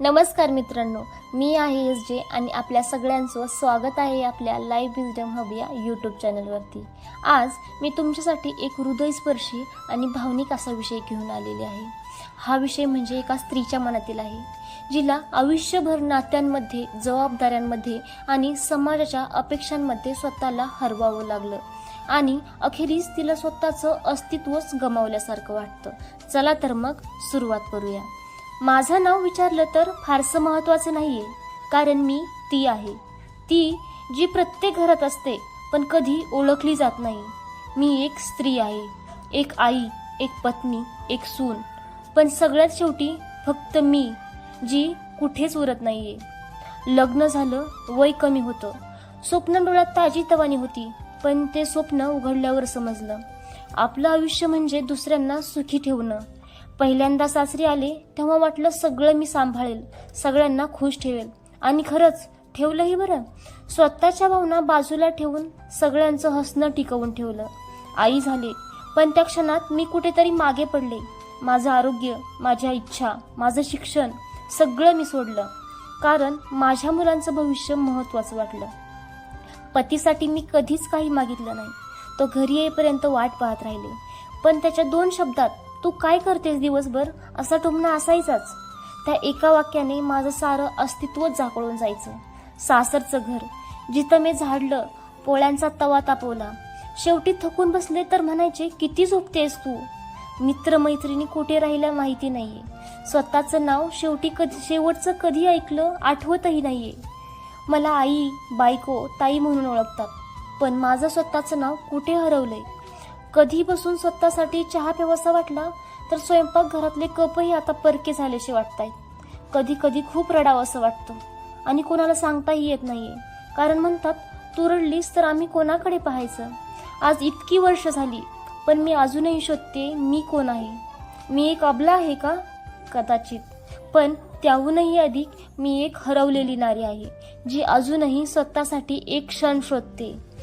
नमस्कार मित्रांनो मी आहे एस जे आणि आपल्या सगळ्यांचं स्वागत आहे आपल्या लाईव्ह विजडम हब या यूट्यूब चॅनलवरती आज मी तुमच्यासाठी एक हृदयस्पर्शी आणि भावनिक असा विषय घेऊन आलेले आहे. हा विषय म्हणजे एका स्त्रीच्या मनातील आहे जिला आयुष्यभर नात्यांमध्ये जबाबदाऱ्यांमध्ये आणि समाजाच्या अपेक्षांमध्ये स्वतःला हरवावं लागलं आणि अखेरीस तिला स्वतःचं अस्तित्वच गमावल्यासारखं वाटतं. चला तर मग सुरुवात करूया. माझं नाव विचारलं तर फारसं महत्त्वाचं नाही आहे कारण मी ती आहे. ती जी प्रत्येक घरात असते पण कधी ओळखली जात नाही. मी एक स्त्री आहे एक आई एक पत्नी एक सून. पण सगळ्यात शेवटी फक्त मी जी कुठेच उरत नाही आहे लग्न झालं वय कमी होतं. स्वप्न डोळ्यात ताजी तवानी होती पण ते स्वप्न उघडल्यावर समजलं. आपलं आयुष्य म्हणजे दुसऱ्यांना सुखी ठेवणं. पहिल्यांदा सासरी आले तेव्हा वाटलं सगळं मी सांभाळेल सगळ्यांना खुश ठेवेल. आणि खरंच ठेवलंही बरं. स्वतःच्या भावना बाजूला ठेवून सगळ्यांचं हसणं टिकवून ठेवलं. आई झाले पण त्या क्षणात मी कुठेतरी मागे पडले. माझं आरोग्य माझ्या इच्छा माझं शिक्षण सगळं मी सोडलं. कारण माझ्या मुलांचं भविष्य महत्त्वाचं वाटलं. पतीसाठी मी कधीच काही मागितलं नाही. तो घरी येईपर्यंत वाट पाहत राहिले. पण त्याच्या दोन शब्दात तू काय करतेस दिवसभर? असा टोमणा असायचाच. त्या एका वाक्याने माझं सारं अस्तित्वच झाकळून जायचं. सासरचं घर जिथं मी झाडलं पोळ्यांचा तवा तापवला. शेवटी थकून बसले तर म्हणायचे किती झोपतेस तू? मित्रमैत्रिणी कुठे राहिल्या माहिती नाहीये. स्वतःचं नाव शेवटी कधी शेवटचं कधी ऐकलं आठवतही नाहीये. मला आई बायको ताई म्हणून ओळखतात. पण माझं स्वतःचं नाव कुठे हरवलंय? कधी बसून स्वतःसाठी चहा प्यावासा वाटला तर स्वयंपाकघरातले कपही आता परके झालेसे वाटतायत. कधी कधी खूप रडावं असं वाटतं. आणि कोणाला सांगताही येत नाहीये. कारण म्हणतात तू रडलीस तर आम्ही कोणाकडे पाहायचं? आज इतकी वर्ष झाली पण मी अजूनही शोधते मी कोण आहे? मी एक अबला आहे का? कदाचित. पण त्याहूनही अधिक मी एक हरवलेली नारी आहे जी अजूनही स्वतःसाठी एक क्षण शोधते.